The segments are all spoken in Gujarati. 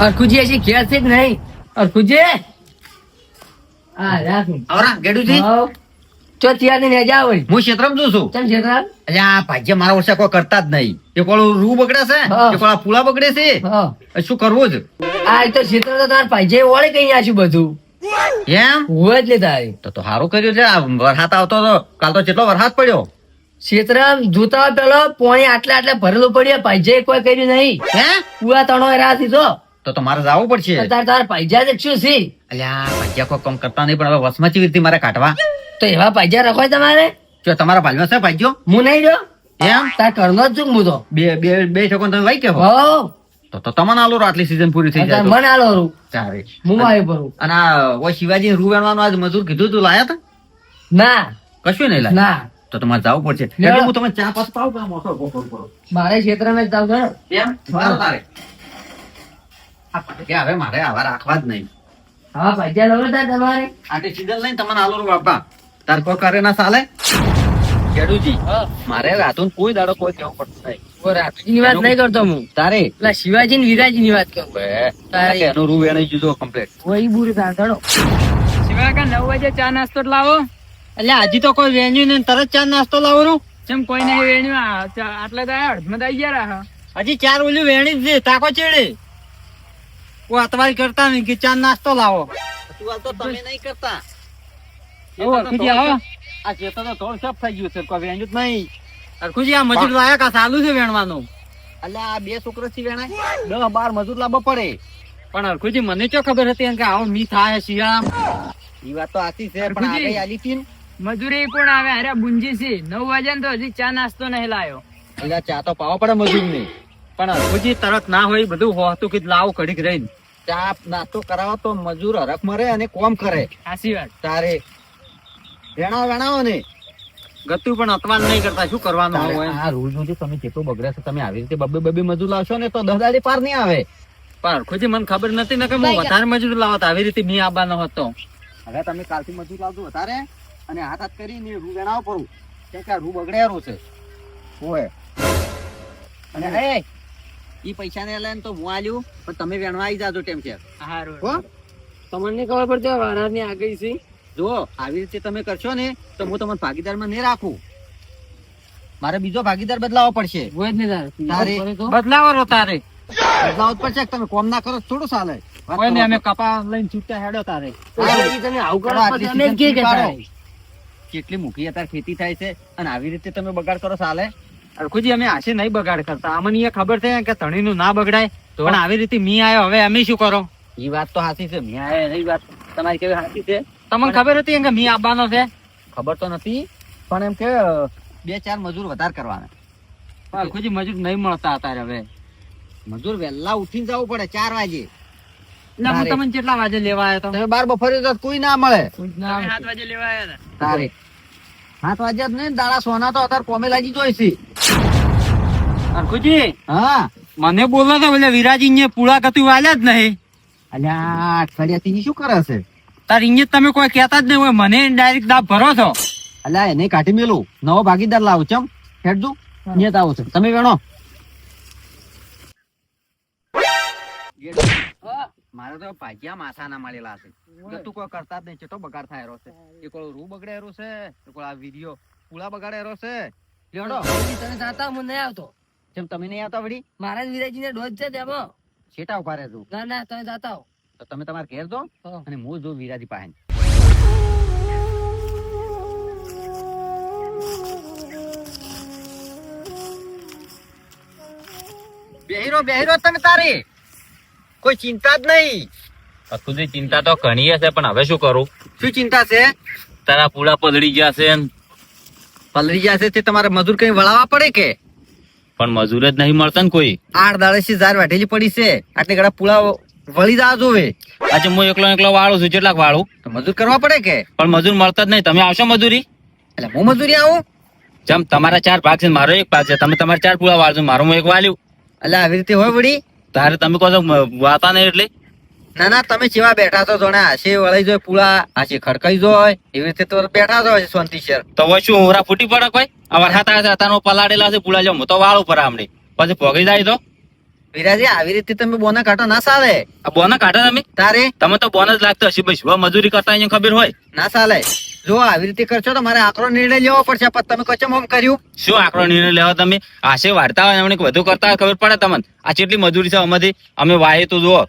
અરખુજી હજી ઘેર છે કે નહીં. અરખુજી હા રાખ આવરા ગેડુજી? ચો ત્યાં ને જા હોય હું ક્ષેત્રમાં જોઉં છું? ચમ છેતરા અલ્યા આ ભાગ્ય મારા વર્ષે કોઈ કરતા જ નહીં. એ કોળું રૂ બગડે છે? એ કોળા પૂળા બગડે છે? શું કરવું જ આ તો ક્ષેત્ર તો તાર પાજે વળે કઈ આશું બધું. એમ? હોય જ તારે. તો તો સારું કર્યું છે આ વરસાદ આવતો હતો કાલ તો કેટલો વરસાદ પડ્યો? ક્ષેત્રમ જોતા પેલો પોણી આટલા આટલા ભરેલું પડ્યું પાજે કોઈ કર્યું નહીં. હે? પુઆ તણો રાહ દીધો તો તો મારે જવું પડશે. તાર તાર પાજ્યા જ શું છે? અલ્યા ભાગ્યા કોઈ કમ કરતા નહીં પણ હવે વસમાં ચીવી રીતે મારે કાઢવા? તો એવા પાજ્યા રખો તમારે? જો તમારા ભાલમાં છે ભાગ્યો હું નહીં રહ્યો? એમ? તાર કરનો જ છું હું તો. બે બે બે છકો તમે વાઈ કે હો. તો તો તમને આલો આટલી સીઝન પૂરી થઈ જાય મને આલો રૂ. તારે હું આવ્યો ભરું અને ઓ શિવાજી રૂ વેણવાનું આજ મજૂર કીધું તું લાયા તા? ના. કશું નહીં લાયા? ના. તો તમારે જવું પડશે. એટલે હું તમે ચા પાસ પાવ કરો મારે ક્ષેત્રમાં જ જાવ એમ? તારે. આ ભાગ્યા હવે મારે આવા રાખવા જ નહીં. હા પૈસા લવો તમારે. આટલી સીઝન લઈને તમને આલો બાપા તાર કોઈ કરે ના ચાલે ખેડૂજી મારે રાતું કોઈ દાડો કોઈ કેવું પડતું નહીં. ઓ રાતુજીની વાત નહીં કરતો હું. તારે? પેલા શિવાજી ને વિરાજી ની વાત કરું. તારે. એનું રૂ વેણી જુદો કમ્પ્લીટ કોઈ બુરું સાંભળો શિવાય નવ વાગે ચા નાસ્તો જ લાવો. એટલે હજી તો કોઈ વેન્યુ ને તરત ચા નાસ્તો લાવવાનું જેમ કોઈ નહીં વેણ્યું આટલે તો અડધમાં તો ગયા હજી ચાર ઓલું વેણી જ છે તાકો ચેડે. ઓ અતવારી કરતા નહીં કે ચા નાસ્તો લાવો. તો તમે નહીં કરતા. અરખુજી આવો. આ ચેતન તો થોડું સફ થઈ ગયું છે કોઈ વેણ્યું જ નહીં. અરખુજી આ મજૂર લાયા કા ચાલુ છે વેણવાનું. એટલે આ બે છોકરો થી વેણાય. દસ બાર મજૂર લાવવા પડે. પણ અરખુજી મને ચો ખબર હતી કે આવો મી થાય શિયાળા એ વાત તો આથી છે પણ. આગળ આલી હતી મજૂરી પણ આવે અરે બુંજી સી નવ વાગ્યા ને તો હજી ચા નાસ્તો નહીં લાયો. એટલે ચા તો પાવો પડે મજૂર ને પણ અરખુજી તરત ના હોય બધું હોતું કે લાવો કઢીક રહીને. ચા નાસ્તો કરાવો તો મજૂર હરખ મરે અને કોમ કરે. સાચી વાત. તારે વેણાવો વેણાવો ને. ગતું પણ અતવાન નહીં કરતા શું કરવાનું હોય આ રૂલ જોજો તમે જેટલું બગડે છે તમે આવી રીતે બબે બબે મજૂર લાવશો ને તો દસ દાડી પાર નહીં આવે. પણ ખુજી મને ખબર નથી ને કે હું વધારે મજૂર લાવત આવી રીતે મી આવવાનો હતો. હવે તમે કાલથી મજૂર લાવજો વધારે અને હાથ હાથ કરીને રૂ વેણાવો પડું કે રૂ બગડેલું છે. હોય અને એ ઈ પૈસા ને લઈને તો હું આલ્યું પણ તમે વેણવા આવી જાજો ટેમ છે. તમને ખબર પડશે વાણા ની આગળ છે? જો આવી રીતે તમે કરશો ને તો હું તમને ભાગીદારમાં નહીં રાખું. મારે બીજો ભાગીદાર બદલાવો પડશે. બદલાવો તારે. બદલાવો પડશે તમે કોમ ના કરો થોડું ચાલે. વાત કોઈ ને અમે કપા લઈને છૂટા હેડો તારે. તમે આવું કરો કેટલી મૂકી અત્યારે ખેતી થાય છે અને આવી રીતે તમે બગાડ કરો ચાલે. અરખુજી અમે આશી નહીં બગાડ કરતા. અમને એ ખબર છે કે ધણીનું ના બગડાય? તો? પણ આવી રીતે મી આવ્યો હવે અમે શું કરો? એ વાત તો સાચી છે મેં આવ્યો એ વાત તમારી કેવી સાચી છે? તમને ખબર હતી કે મી આવવાનો છે? ખબર તો નથી પણ એમ કે બે ચાર મજૂર વધારે કરવાના. અરખુજી મજૂર નહીં મળતા અત્યારે હવે. મજૂર વહેલા ઉઠીને જવું પડે ચાર વાગે. હું તમને કેટલા વાગે લેવા આવ્યો તો? તમે બાર બપોરે તો કોઈ ના મળે. સાત વાગે લેવા આવ્યા તારે સાત વાગ્યા જ નહીં દાડા સોના તો અત્યારે કોમે લાગી જોઈ છે હા. મને બોલો તો એટલે વિરાજી ને પૂળા કતું વાલ્યા જ નહીં. અલ્યા અઠવાડિયા થી શું કરે છે? તાર ઇંગે તમે કોઈ કહેતા જ નહીં હોય મને ડાયરેક્ટ દાબ ભરો છો. અલ્યા એને કાઢી મેલું. નવો ભાગીદાર લાવું ચમ. હેડજુ. નિયત આવો છો. તમે વેણો. મારે તો ભાગ્યા માથા ના મળેલા છે તું કોઈ કરતા જ નહીં. ચેટો બગાડ થાય રહ્યો છે. એ કોઈ રૂ બગડે રહ્યો છે. એ કોઈ આ વીડિયો પૂળા બગાડે રહ્યો છે. લેડો તમે જાતા હું નહીં આવતો. જેમ તમે નહીં આવતા વળી? મારા જ વિરાજી ને ડોઝ છે દેવો છેટા ઊભા રહેજો ના ના તમે જાતા હો. તો તમે તમારા ઘેર દો અને હું જો વિરાજી પાસે બેહીરો બેહીરો તમે તારે. કોઈ ચિંતા જ નહીં. અતુજી ચિંતા તો ઘણી હશે પણ હવે શું કરું? શું ચિંતા છે? તારા પૂળા પલળી ગયા છે. પલળી ગયા છે તે તમારે મજૂર કઈ વળાવવા પડે કે? પણ મજૂર જ નહીં મળતા ને કોઈ. આઠ દાડે ઝાર વાટેલી પડી છે. આટલી ઘણા પુળા વળી જા જોવે. આજે હું એકલો એકલો વાળું છું કેટલાક વાળું. તો મજૂર કરવા પડે કે? પણ મજૂર મળતા જ નહીં. તમે આવશો મજૂરી? એટલે હું મજૂરી આવું? જેમ તમારા ચાર ભાગ છે મારો એક ભાગ છે. તમે તમારા ચાર પુળા વાળજો મારું હું એક વાલ્યું. એટલે આવી રીતે હોય વળી? તારે તમે કહો વાતા નહીં એટલે? ના ના તમે જેવા બેઠા છો જોણે હાશે વળાઈ જોય પુળા હાશે ખડકાઈ જોય એવી રીતે તો બેઠા છો શાંતિ શેર તો હવે શું હોરા ફૂટી પડે કોઈ? આ હાથા છે અત્યારનો છે પૂળા જો તો વાળું પર આમડે પછી ભોગી જાય તો? વિરાજી આવી રીતે તમે બોના કાઢો ના ચાલે આ બોના કાઢો તમે? તારે? તમે તો બોનસ લાગતો હશે ભાઈ મજૂરી કરતા અહીંયા ખબર હોય? ના ચાલે જો આવી રીતે કરશો તો મારે આકરો નિર્ણય લેવો પડશે પણ તમે કચમ આમ કર્યું. શું આકરો નિર્ણય લેવો તમે? આશે વાર્તા હોય એમને વધુ કરતા ખબર પડે તમને. આ કેટલી મજૂરી છે અમારી અમે વાય તો જુઓ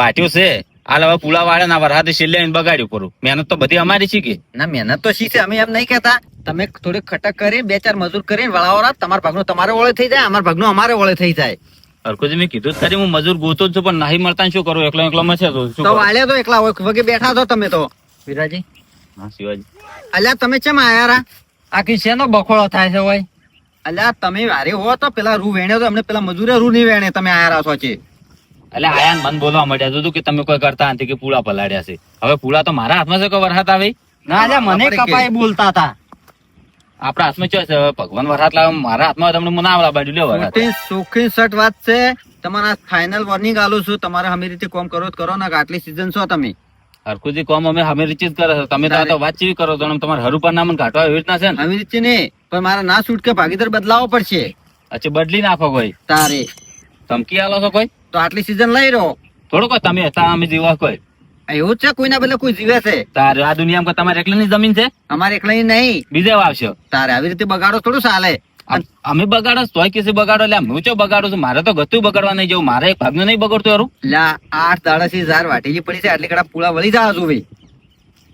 વાટ્યું છે. હાલ હવે પુલા વાળા ના વરસાદ છેલ્લે બગાડ્યું પૂરું મહેનત તો બધી અમારી છે કે? ના મહેનત તો શી છે? અમે એમ નહીં કહેતા. તમે થોડીક ખટક કરી બે ચાર મજૂર કરીને વળાવો તમારા ભાગનો તમારે ઓળે થઈ જાય અમારા ભાગનો અમારે ઓળે થઈ જાય. હરખુજી મેં કીધું જ ખરી હું મજૂર ગોતો છું પણ નહીં મળતા શું કરું? એકલો એકલો માં છે તો વાળ્યા તો એકલા વગે બેઠા છો તમે તો. વિરાજી હા, શિવાજી. અલ્યા તમે ચેમ આયા રા? આ કે શેનો બખોળો થાય છે ભાઈ? અલ્યા તમે વારે હો તો પેલા રૂ વેણ્યો તો અમને પેલા મજૂરે રૂ નહીં વેણે તમે આયા રહ્યા છો છે એટલે આયા મન બોલવા મળ્યા હતું કે તમે કોઈ કરતા નથી કે પૂળા પલાડ્યા છે. હવે પૂળા તો મારા હાથમાં છે કે વરસાદ આવી ના અલ્યા મને કપાઈ બોલતા હતા. આપણા હાથમાં છે? ભગવાન વરસાદ લાવે મારા હાથમાં તમને મને આવડા બાજુ વરસાદ ખોટી સટ વાત છે. તમારા ફાઇનલ વોર્નિંગ આલું છું. તમારે હમી રીતે કોમ કરો તો કરો ને આટલી સીઝન છો તમે. હરખુજી કોમ અમે અમે રીચી જ કરે છે. તમે તો વાતચીત વાત કરો તો તમારે હરુપા નામ ઘાટવા એવી રીતના છે ને? નહીં પણ મારા ના છૂટકે ભાગીદાર બદલાવો પડશે. અચ્છા બદલી નાખો કોઈ. તારે. ધમકી આલો છો કોઈ? તો આટલી સીઝન લઈ રહો. થોડું કોઈ તમે હતા અમે જીવા કોઈ. એવું છે કોઈના બદલે કોઈ જીવે છે. તારે આ દુનિયામાં કોઈ તમારે એકલાની જમીન છે? અમારે એકલી નહીં. બીજે વાવશો. તારે આવી રીતે બગાડો થોડું ચાલે અમે બગાડો તોય કેસે બગાડો એટલે હું ચો બગાડું છું? મારે તો ગતું બગાડવા નહીં જવું. મારે એક ભાગનું નહીં બગડતું યારું લા આઠ દાડાથી ઝાર વાટેલી પડી છે આટલી કડા પૂળા વળી જાવ છું ભાઈ.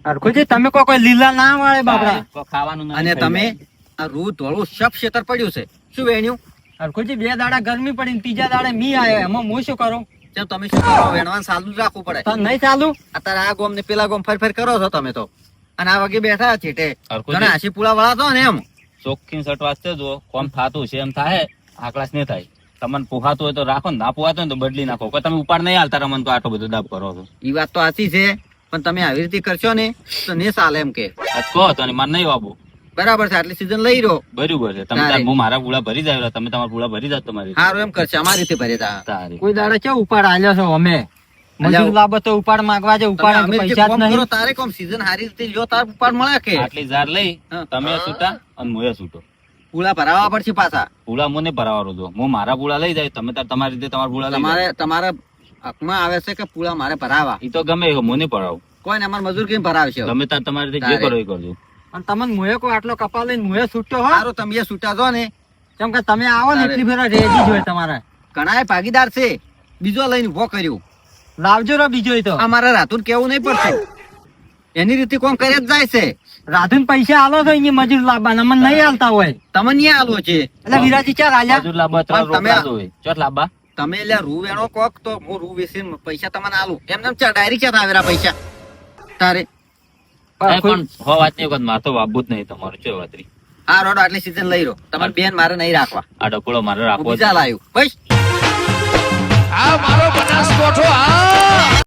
હરખુજી તમે કોઈ કોઈ લીલા ના વાળે બાપડા. ખાવાનું અને તમે આ રૂ ધોળું શપ શેતર પડ્યું છે. શું વેણ્યું? હરખુજી બે દાડા ગરમી પડી ત્રીજા દાડે મી આવ્યો એમાં હું શું કરું? તમે શું કરો? વેણવાનું ચાલુ જ રાખવું પડે. તો નહીં ચાલુ? અત્યારે આ ગોમ ને પેલા ગોમ ફર ફર કરો છો તમે તો. અને આ વગે બેઠા. ઘણા હાસી પૂળા વાળા તો ને એમ. ચોખ્ખી શર્ટ વાંચતે જો કોમ થતું છે એમ થાય આકલાસ નહીં થાય. તમને પોહાતું હોય તો રાખો ને ના પોહાતું હોય તો બદલી નાખો. કોઈ તમે ઉપાડ નહીં હાલતા રમન તો આટલો બધો દાબ કરો છો. ઈ વાત તો સાચી છે પણ તમે આવી રીતે કરશો ને તો ને ચાલે એમ કે. કહો તો ને મારે નહીં વાબુ બરાબર છે આટલી સીઝન લઈ રહ્યો. બરોબર છે. તમે હું મારા પૂળા ભરી જાય તમે તમારા પૂળા ભરી જાવ તમારી સારું એમ કરશે અમારી રીતે ભરી તા કોઈ દાડે કેવું ઉપાડ આલ્યો છો અમે? મજૂર લાવો ઉપાડ માંગવા છે તમે ઉપાડ પૈસા જ નહીં. તારે કોમ સીઝન હારી રીતે લ્યો તાર ઉપાડ મળે કે? આટલી ઝાર લઈ તમે છૂટા અને મુએ છૂટો પૂળા ભરાવા પડશે પાછા. પૂળા મને ભરાવાનું જો હું મારા પૂળા લઈ જાય તમે તાર તમારી રીતે તમારા પૂળા તમારે તમારા હકમાં આવે છે કે પૂળા મારે ભરાવા? એ તો ગમે મને ભરાવું. કોઈ ને અમારે મજૂર કેમ ભરાવશે? તમે તાર તમારી રીતે જે. કરો એ કરજો. અને તમને મુએ કોઈ આટલો કપા લઈને મુએ છૂટો હો. સારું તમે છૂટા છો ને. કેમ કે તમે આવો ને એટલી ફેરા રેડી જ હોય તમારે. ઘણા ભાગીદાર છે. બીજો લઈને ઊભો કર્યું. લાવજો રા બીજો તો. અમારે રાતુર કેવું નહીં પડશે એની રીતે કોણ કરે જ જાય છે. રાધુન પૈસા આલો તો અહીંયા મજૂર લાવવાના. મને નહીં આલતા હોય. તમે નહીં આલો છે. એટલે વિરાજી ચાર આલ્યા મજૂર લાવવા ત્રણ તમે ચોટ લાવવા. તમે એટલે રૂ વેણો કોક તો હું રૂ વેચીને પૈસા તમને આલું. એમને એમ ચા ડાયરેક્ટ ક્યાં આવેલા પૈસા? તારે. પણ હો વાત નહીં મારતો વાબવું જ નહીં તમારું. ચો વાતરી આ રોડ આટલી સીઝન લઈ રહ્યો. તમારે બેન મારે નહીં રાખવા. આ ડકોળો મારે રાખવો ચાલ આવ્યું બસ. આ મારો બનાસકોઠો આ